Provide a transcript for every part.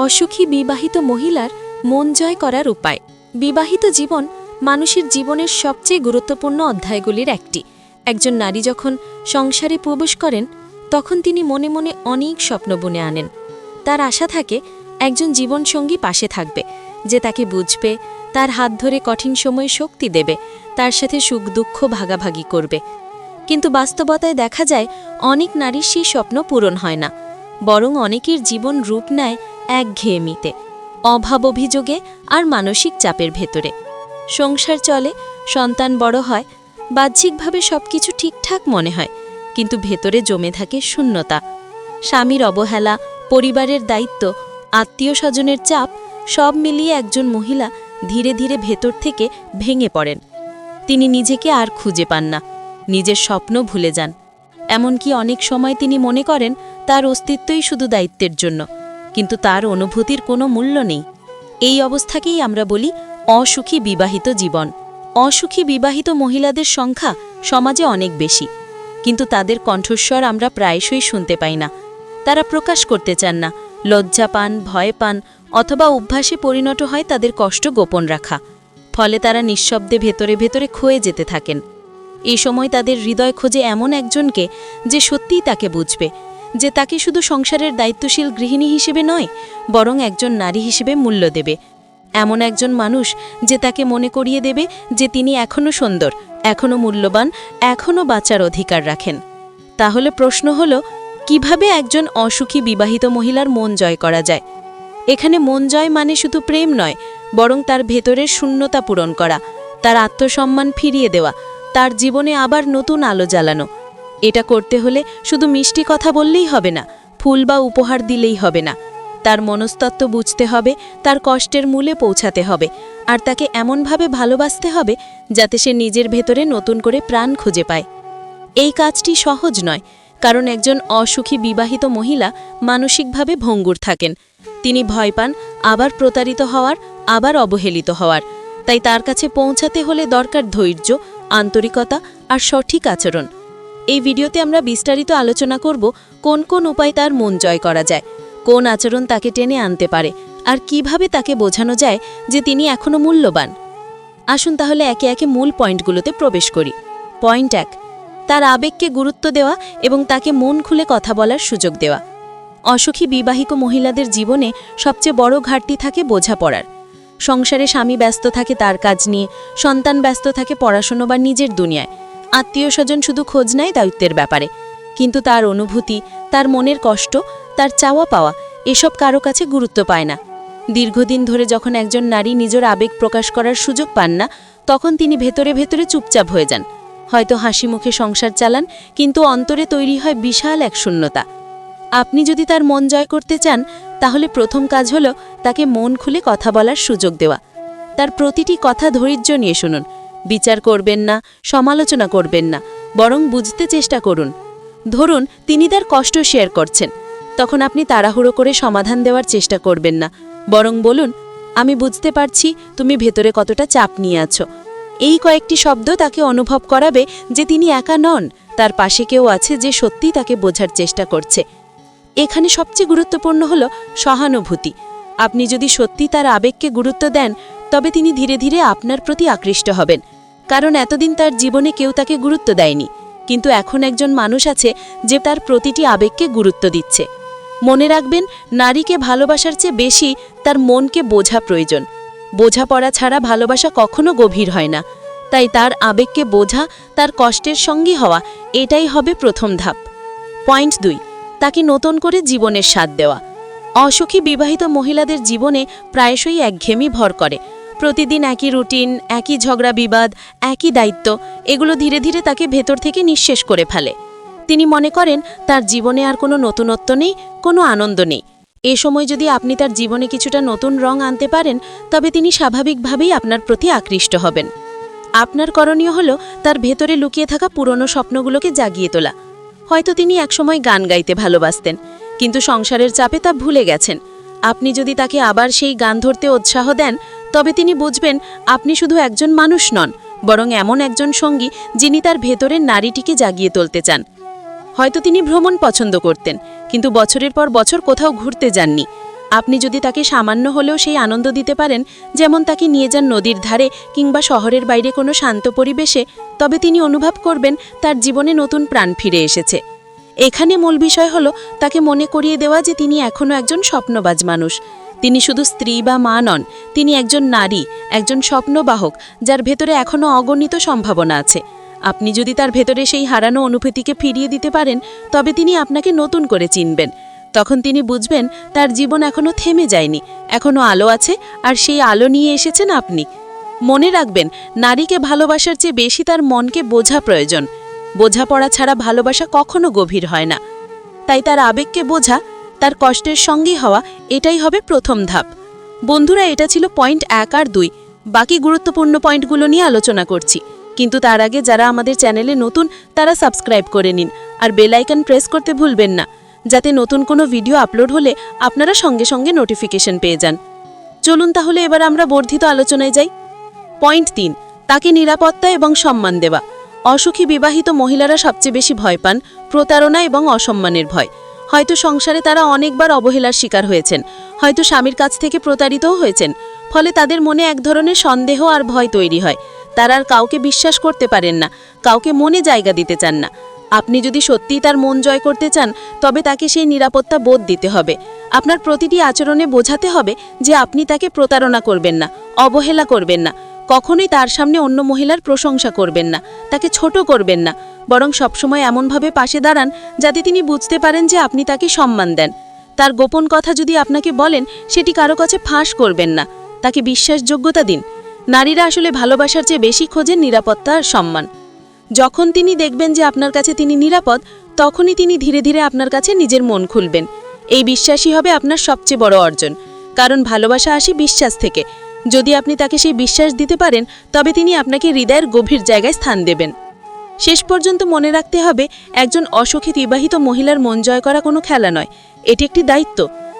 অসুখী বিবাহিত মহিলার মন জয় করার উপায়। বিবাহিত জীবন মানুষের জীবনের সবচেয়ে গুরুত্বপূর্ণ অধ্যায়গুলির একটি। একজন নারী যখন সংসারে প্রবেশ করেন, তখন তিনি মনে মনে অনেক স্বপ্ন বুনে আনেন। তার আশা থাকে, একজন জীবনসঙ্গী পাশে থাকবে, যে তাকে বুঝবে, তার হাত ধরে কঠিন সময়ে শক্তি দেবে, তার সাথে সুখ দুঃখ ভাগাভাগি করবে। কিন্তু বাস্তবতায় দেখা যায়, অনেক নারীর সেই স্বপ্ন পূরণ হয় না। বরং অনেকের জীবন রূপ নেয় একঘেয়েমিতে অভাব অভিযোগে আর মানসিক চাপের ভেতরে। সংসার চলে, সন্তান বড় হয়, বাহ্যিকভাবে সবকিছু ঠিকঠাক মনে হয়, কিন্তু ভেতরে জমে থাকে শূন্যতা। স্বামীর অবহেলা, পরিবারের দায়িত্ব আত্মীয় স্বজনের চাপ, সব মিলিয়ে একজন মহিলা ধীরে ধীরে ভেতর থেকে ভেঙে পড়েন। তিনি নিজেকে আর খুঁজে পান না, নিজের স্বপ্ন ভুলে যান। এমনকি অনেক সময় তিনি মনে করেন, তার অস্তিত্বই শুধু দায়িত্বের জন্য। কিন্তু তার অনুভূতির কোনো মূল্য নেই। এই অবস্থাকেই আমরা বলি অসুখী বিবাহিত জীবন। অসুখী বিবাহিত মহিলাদের সংখ্যা সমাজে অনেক বেশি। কিন্তু তাদের কণ্ঠস্বর আমরা প্রায়শই শুনতে পাই না। তারা প্রকাশ করতে চান না, লজ্জা পান, ভয় পান অথবা অভ্যাসে পরিণত হয় তাদের কষ্ট গোপন রাখা। ফলে তারা নিঃশব্দে ভেতরে ভেতরে ক্ষয়ে যেতে থাকেন। এই সময় তাদের হৃদয় খোঁজে এমন একজনকে যে সত্যিই তাকে বুঝবে। যে তাকে শুধু সংসারের দায়িত্বশীল গৃহিণী হিসেবে নয়, বরং একজন নারী হিসেবে মূল্য দেবে। এমন একজন মানুষ যে তাকে মনে করিয়ে দেবে যে তিনি এখনও সুন্দর এখনও মূল্যবান এখনও বাঁচার অধিকার রাখেন। তাহলে প্রশ্ন হল, কীভাবে একজন অসুখী বিবাহিত মহিলার মন জয় করা যায়? এখানে মন জয় মানে শুধু প্রেম নয়, বরং তার ভেতরের শূন্যতা পূরণ করা, তার আত্মসম্মান ফিরিয়ে দেওয়া, তার জীবনে আবার নতুন আলো জ্বালানো। এটা করতে হলে শুধু মিষ্টি কথা বললেই হবে না, ফুল বা উপহার দিলেই হবে না। তার মনস্তত্ত্ব বুঝতে হবে, তার কষ্টের মূলে পৌঁছাতে হবে, আর তাকে এমনভাবে ভালোবাসতে হবে যাতে সে নিজের ভেতরে নতুন করে প্রাণ খুঁজে পায়। এই কাজটি সহজ নয়, কারণ একজন অসুখী বিবাহিত মহিলা মানসিকভাবে ভঙ্গুর থাকেন। তিনি ভয় পান, আবার প্রতারিত হওয়ার, আবার অবহেলিত হওয়ার। তাই তার কাছে পৌঁছাতে হলে দরকার ধৈর্য, আন্তরিকতা আর সঠিক আচরণ। এই ভিডিওতে আমরা বিস্তারিত আলোচনা করব কোন কোন উপায় তার মন জয় করা যায়, কোন আচরণ তাকে টেনে আনতে পারে, আর কীভাবে তাকে বোঝানো যায় যে তিনি এখনও মূল্যবান। আসুন তাহলে একে একে মূল পয়েন্টগুলোতে প্রবেশ করি। পয়েন্ট এক, তার আবেগকে গুরুত্ব দেওয়া এবং তাকে মন খুলে কথা বলার সুযোগ দেওয়া। অসুখী বিবাহিক মহিলাদের জীবনে সবচেয়ে বড় ঘাটতি থাকে বোঝাপড়ার। সংসারে স্বামী ব্যস্ত থাকে তার কাজ নিয়ে, সন্তান ব্যস্ত থাকে পড়াশুনো বা নিজের দুনিয়ায়। আত্মীয় স্বজন শুধু খোঁজ নেয় দায়িত্বের ব্যাপারে। কিন্তু তার অনুভূতি, তার মনের কষ্ট, তার চাওয়া পাওয়া, এসব কারও কাছে গুরুত্ব পায় না। দীর্ঘদিন ধরে যখন একজন নারী নিজের আবেগ প্রকাশ করার সুযোগ পান না, তখন তিনি ভেতরে ভেতরে চুপচাপ হয়ে যান। হয়তো হাসি মুখে সংসার চালান, কিন্তু অন্তরে তৈরি হয় বিশাল এক শূন্যতা। আপনি যদি তার মন জয় করতে চান, তাহলে প্রথম কাজ হল তাকে মন খুলে কথা বলার সুযোগ দেওয়া। তার প্রতিটি কথা ধৈর্য নিয়ে শুনুন। বিচার করবেন না, সমালোচনা করবেন না, বরং বুঝতে চেষ্টা করুন। ধরুন, তিনি তার কষ্ট শেয়ার করছেন। তখন আপনি তাড়াহুড়ো করে সমাধান দেওয়ার চেষ্টা করবেন না। বরং বলুন, আমি বুঝতে পারছি তুমি ভেতরে কতটা চাপ নিয়ে আছো। এই কয়েকটি শব্দ তাকে অনুভব করাবে যে তিনি একা নন, তার পাশে কেউ আছে যে সত্যি তাকে বোঝার চেষ্টা করছে। এখানে সবচেয়ে গুরুত্বপূর্ণ হল সহানুভূতি। আপনি যদি সত্যি তার আবেগকে গুরুত্ব দেন তবে তিনি ধীরে ধীরে আপনার প্রতি আকৃষ্ট হবেন, কারণ এতদিন তার জীবনে কেউ তাকে গুরুত্ব দেয়নি, কিন্তু এখন একজন মানুষ আছে যে তার প্রতিটি আবেগকে গুরুত্ব দিচ্ছে। মনে রাখবেন, নারীকে ভালোবাসার চেয়ে বেশি তার মনকে বোঝা প্রয়োজন। বোঝাপড়া ছাড়া ভালোবাসা কখনো গভীর হয় না, তাই তার আবেগকে বোঝা, তার কষ্টের সঙ্গী হওয়া, এটাই হবে প্রথম ধাপ। পয়েন্ট দুই, তাকে নতুন করে জীবনের স্বাদ দেওয়া। অসুখী বিবাহিত মহিলাদের জীবনে প্রায়শই একঘেয়েমি ভর করে প্রতিদিন একই রুটিন, একই ঝগড়া বিবাদ, একই দায়িত্ব, এগুলো ধীরে ধীরে তাকে ভেতর থেকে নিঃশেষ করে ফেলে। তিনি মনে করেন, তার জীবনে আর কোনো নতুনত্ব নেই, কোনো আনন্দ নেই। এ সময় যদি আপনি তার জীবনে কিছুটা নতুন রং আনতে পারেন, তবে তিনি স্বাভাবিকভাবেই আপনার প্রতি আকৃষ্ট হবেন। আপনার করণীয় হল, তার ভেতরে লুকিয়ে থাকা পুরনো স্বপ্নগুলোকে জাগিয়ে তোলা। হয়তো তিনি একসময় গান গাইতে ভালোবাসতেন, কিন্তু সংসারের চাপে তা ভুলে গেছেন। আপনি যদি তাকে আবার সেই গান ধরতে উৎসাহ দেন তবে তিনি বুঝবেন, আপনি শুধু একজন মানুষ নন, বরং এমন একজন সঙ্গী যিনি তার ভেতরের নারীটিকে জাগিয়ে তুলতে চান। হয়তো তিনি ভ্রমণ পছন্দ করতেন, কিন্তু বছরের পর বছর কোথাও ঘুরতে যাননি। আপনি যদি তাকে সামান্য হলেও সেই আনন্দ দিতে পারেন, যেমন তাকে নিয়ে যান নদীর ধারে কিংবা শহরের বাইরে কোনো শান্ত পরিবেশে, তবে তিনি অনুভব করবেন তার জীবনে নতুন প্রাণ ফিরে এসেছে। এখানে মূল বিষয় হলো তাকে মনে করিয়ে দেওয়া যে তিনি এখনও একজন স্বপ্নবাজ মানুষ। তিনি শুধু স্ত্রী বা মা নন, তিনি একজন নারী, একজন স্বপ্নবাহক, যার ভেতরে এখনও অগণিত সম্ভাবনা আছে। আপনি যদি তার ভেতরে সেই হারানো অনুভূতিকে ফিরিয়ে দিতে পারেন, তবে তিনি আপনাকে নতুন করে চিনবেন। তখন তিনি বুঝবেন, তার জীবন এখনও থেমে যায়নি এখনও আলো আছে, আর সেই আলো নিয়ে এসেছেন আপনি। মনে রাখবেন, নারীকে ভালোবাসার চেয়ে বেশি তার মনকে বোঝা প্রয়োজন। বোঝাপড়া ছাড়া ভালোবাসা কখনো গভীর হয় না। তাই তার আবেগকে বোঝা তার কষ্টের সঙ্গী হওয়া এটাই হবে প্রথম ধাপ। বন্ধুরা, এটা ছিল পয়েন্ট এক আর দুই। বাকি গুরুত্বপূর্ণ পয়েন্টগুলো নিয়ে আলোচনা করছি। কিন্তু তার আগে যারা আমাদের চ্যানেলে নতুন, তারা সাবস্ক্রাইব করে নিন। আর বেল আইকন প্রেস করতে ভুলবেন না, যাতে নতুন কোনো ভিডিও আপলোড হলে আপনারা সঙ্গে সঙ্গে নোটিফিকেশন পেয়ে যান। চলুন তাহলে এবার আমরা বর্ধিত আলোচনায় যাই। পয়েন্ট তিন, তাকে নিরাপত্তা এবং সম্মান দেওয়া। অসুখী বিবাহিত মহিলারা সবচেয়ে বেশি ভয় পান প্রতারণা এবং অসম্মানের ভয়। হয়তো সংসারে তারা অনেকবার অবহেলার শিকার হয়েছেন, হয়তো স্বামীর কাছ থেকে প্রতারিতও হয়েছেন, ফলে তাদের মনে এক ধরনের সন্দেহ আর ভয় তৈরি হয়। তারা আর কাউকে বিশ্বাস করতে পারেন না, কাউকে মনে জায়গা দিতে চান না। আপনি যদি সত্যিই তার মন জয় করতে চান, তবে তাকে সেই নিরাপত্তা বোধ দিতে হবে। আপনার প্রতিটি আচরণে বোঝাতে হবে যে আপনি তাকে প্রতারণা করবেন না, অবহেলা করবেন না, কখনোই তার সামনে অন্য মহিলার প্রশংসা করবেন না, তাকে ছোট করবেন না। বরং সবসময় এমনভাবে পাশে দাঁড়ান যাতে তিনি বুঝতে পারেন যে আপনি তাকে সম্মান দেন। তার গোপন কথা যদি আপনাকে বলেন, সেটি কারও কাছে ফাঁস করবেন না। তাকে বিশ্বাসযোগ্যতা দিন। নারীরা আসলে ভালোবাসার চেয়ে বেশি খোঁজেন নিরাপত্তা সম্মান। যখন তিনি দেখবেন যে আপনার কাছে তিনি নিরাপদ, তখনই তিনি ধীরে ধীরে আপনার কাছে নিজের মন খুলবেন। এই বিশ্বাসই হবে আপনার সবচেয়ে বড় অর্জন। কারণ ভালোবাসা আসে বিশ্বাস থেকে। যদি আপনি তাকে সেই বিশ্বাস দিতে পারেন, তবে তিনি আপনাকে হৃদয়ের গভীর জায়গায় স্থান দেবেন। শেষ পর্যন্ত মনে রাখতে হবে, একজন অসুখী বিবাহিত মহিলার মন জয় করা কোনো খেলা নয়। এটি একটি দায়িত্ব।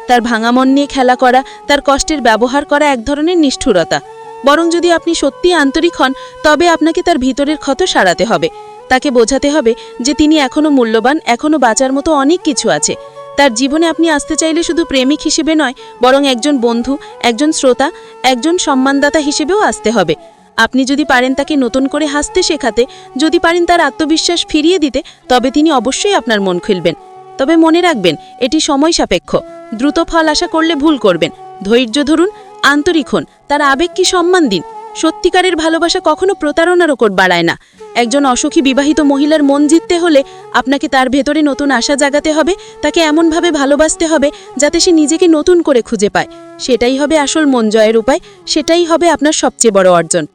তার ভাঙা মন নিয়ে খেলা করা, তার কষ্টের ব্যবহার করা এক ধরনের নিষ্ঠুরতা। বরং যদি আপনি সত্যিই আন্তরিক হন, তবে আপনাকে তার ভিতরের ক্ষত সারাতে হবে। তাকে বোঝাতে হবে যে তিনি এখনও মূল্যবান এখনও বাঁচার মতো অনেক কিছু আছে। তার জীবনে আপনি আসতে চাইলে শুধু প্রেমিক হিসেবে নয়, বরং একজন বন্ধু, একজন শ্রোতা, একজন সম্মানদাতা হিসেবেও আসতে হবে। আপনি যদি পারেন তাকে নতুন করে হাসতে শেখাতে, যদি পারেন তার আত্মবিশ্বাস ফিরিয়ে দিতে, তবে তিনি অবশ্যই আপনার মন খুলবেন। তবে মনে রাখবেন, এটি সময় সাপেক্ষ। দ্রুত ফল আশা করলে ভুল করবেন। ধৈর্য ধরুন, আন্তরিক হন, তার আবেগকে সম্মান দিন? সত্যিকারের ভালোবাসা কখনো প্রতারণার ওপর বাড়ায় না। একজন অসুখী বিবাহিত মহিলার মন জিততে হলে আপনাকে তার ভেতরে নতুন আশা জাগাতে হবে, তাকে এমনভাবে ভালোবাসতে হবে, যাতে সে নিজেকে নতুন করে খুঁজে পায়। সেটাই হবে আসল মন জয়ের উপায়, সেটাই হবে আপনার সবচেয়ে বড় অর্জন।